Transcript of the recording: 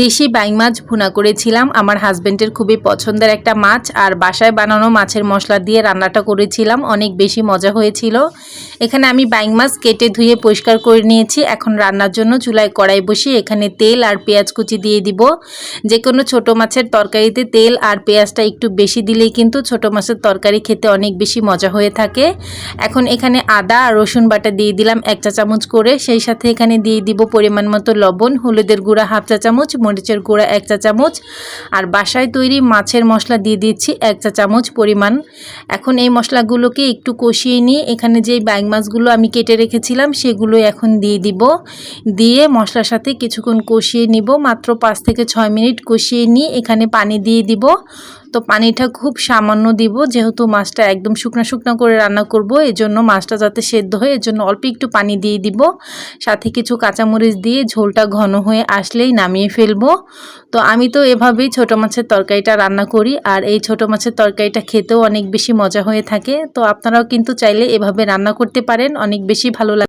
দেশি বাইং মাছ ভুনা করেছিলাম। আমার হাজবেন্ডের খুবই পছন্দের একটা মাছ আর বাসায় বানানো মাছের মশলা দিয়ে রান্নাটা করেছিলাম। অনেক বেশি মজা হয়েছিল। এখানে আমি বাইং মাছ কেটে ধুয়ে পরিষ্কার করে নিয়েছি। এখন রান্নার জন্য চুলায় কড়াই বসিয়ে এখানে তেল আর পেঁয়াজ কুচি দিয়ে দিব। যে কোনো ছোটো মাছের তরকারিতে তেল আর পেঁয়াজটা একটু বেশি দিলেই কিন্তু ছোটো মাছের তরকারি খেতে অনেক বেশি মজা হয়ে থাকে। এখন এখানে আদা আর রসুন বাটা দিয়ে দিলাম এক চা চামচ করে। সেই সাথে এখানে দিয়ে দিব পরিমাণ মতো লবণ, হলুদের গুঁড়া হাফ চা চামচ মরিচের গুঁড়া এক চা চামচ। আর বাসায় তৈরি মাছের মশলা দিয়ে দিচ্ছি এক চা চামচ পরিমাণ। এখন এই মশলাগুলোকে একটু কষিয়ে নিয়ে এখানে যে ব্যাং মাছগুলো আমি কেটে রেখেছিলাম সেগুলো এখন দিয়ে দিব। দিয়ে মশলার সাথে কিছুক্ষণ কষিয়ে নিব। মাত্র পাঁচ থেকে ছয় মিনিট কষিয়ে নিয়ে এখানে পানি দিয়ে দিব। তো পানিটা খুব সামান্য দিব, যেহেতু মাছটা একদম শুকনো শুকনো করে রান্না করব, এজন্য মাছটা যাতে সেদ্ধ হয়, এজন্য অল্প একটু পানি দিয়ে দিব। সাথে কিছু কাঁচামরিচ দিয়ে ঝোলটা ঘন হয়ে আসলেই নামিয়ে ফেলব। তো আমি তো এভাবেই ছোট মাছের তরকারিটা রান্না করি, আর এই ছোট মাছের তরকারিটা খেতেও অনেক বেশি মজা হয়ে থাকে। তো আপনারাও কিন্তু চাইলে এভাবে রান্না করতে পারেন, অনেক বেশি ভালো লাগে